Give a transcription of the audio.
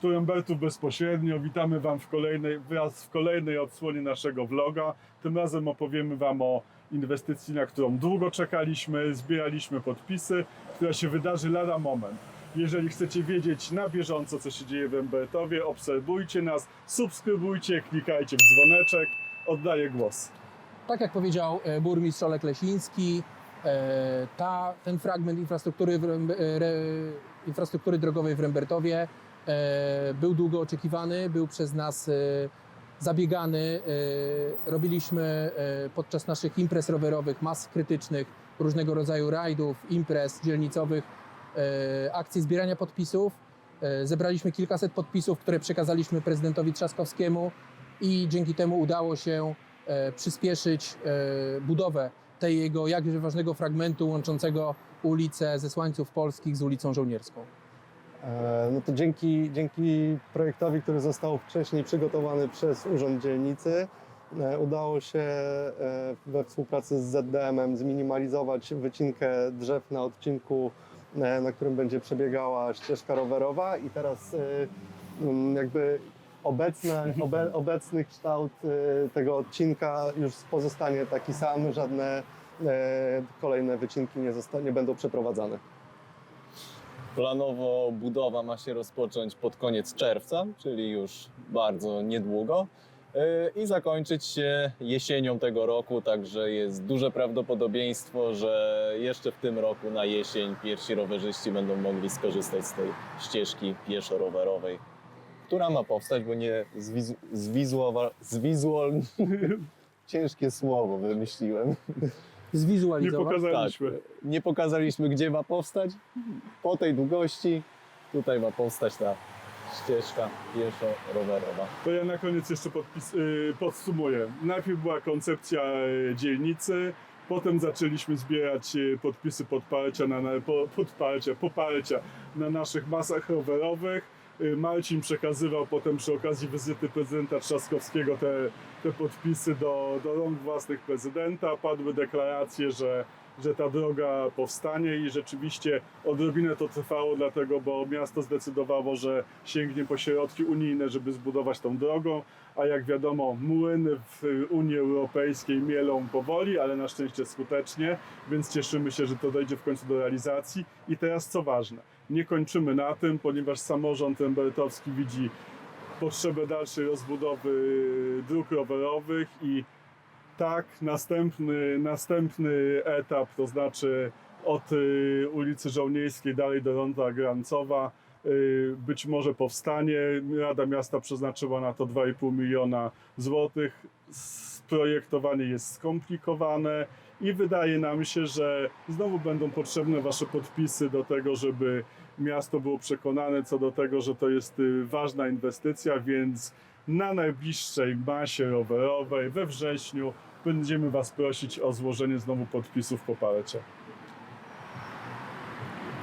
Turenbertów bezpośrednio. Witamy Wam w kolejnej, wraz w kolejnej odsłonie naszego vloga. Tym razem opowiemy Wam o inwestycji, na którą długo czekaliśmy, zbieraliśmy podpisy, która się wydarzy lada moment. Jeżeli chcecie wiedzieć na bieżąco, co się dzieje w Embertowie, obserwujcie nas, subskrybujcie, klikajcie w dzwoneczek. Oddaję głos. Tak jak powiedział e, burmistrz Olek Lesiński, e, ta, ten fragment infrastruktury, w, e, infrastruktury drogowej w Rembertowie był długo oczekiwany, był przez nas e, zabiegany. E, Robiliśmy e, podczas naszych imprez rowerowych, mas krytycznych, różnego rodzaju rajdów, imprez dzielnicowych, e, akcji zbierania podpisów. E, Zebraliśmy kilkaset podpisów, które przekazaliśmy prezydentowi Trzaskowskiemu i dzięki temu udało się e, przyspieszyć e, budowę tej jego jakże ważnego fragmentu łączącego ulicę Zesłańców Polskich z ulicą Żołnierską. E, No to dzięki, dzięki projektowi, który został wcześniej przygotowany przez Urząd Dzielnicy, e, udało się e, we współpracy z ZDM-em zminimalizować wycinkę drzew na odcinku, na którym będzie przebiegała ścieżka rowerowa i teraz mm, jakby obecne, obe, obecny kształt tego odcinka już pozostanie taki sam, żadne kolejne wycinki nie, nie będą przeprowadzane. Planowo budowa ma się rozpocząć pod koniec czerwca, czyli już bardzo niedługo. yy, I zakończyć się jesienią tego roku, także jest duże prawdopodobieństwo, że jeszcze w tym roku na jesień pierwsi rowerzyści będą mogli skorzystać z tej ścieżki pieszo-rowerowej, która ma powstać, bo nie zwizu- zwizuowa- zwizual... Ciężkie słowo wymyśliłem. Nie Zwizualizować. pokazaliśmy. Tak, nie pokazaliśmy, gdzie ma powstać. Po tej długości tutaj ma powstać ta ścieżka pieszo-rowerowa. To ja na koniec jeszcze podpis, y, podsumuję. Najpierw była koncepcja y, dzielnicy, potem zaczęliśmy zbierać y, podpisy podparcia na, na, po, podparcia, poparcia na naszych masach rowerowych. Y, Marcin przekazywał potem przy okazji wizyty prezydenta Trzaskowskiego te, te podpisy do, do rąk własnych prezydenta. Padły deklaracje, że, że ta droga powstanie i rzeczywiście odrobinę to trwało, dlatego, bo miasto zdecydowało, że sięgnie po środki unijne, żeby zbudować tą drogą, a jak wiadomo, młyny w Unii Europejskiej mielą powoli, ale na szczęście skutecznie, więc cieszymy się, że to dojdzie w końcu do realizacji. I teraz co ważne, nie kończymy na tym, ponieważ samorząd rembertowski widzi potrzebę dalszej rozbudowy dróg rowerowych i tak, następny, następny etap, to znaczy od y, ulicy Żołnierskiej dalej do Ronda Grancowa, być może powstanie. Rada Miasta przeznaczyła na to 2,5 miliona złotych. Projektowanie jest skomplikowane i wydaje nam się, że znowu będą potrzebne Wasze podpisy do tego, żeby miasto było przekonane co do tego, że to jest y, ważna inwestycja, więc na najbliższej masie rowerowej we wrześniu będziemy Was prosić o złożenie znowu podpisów poparcia.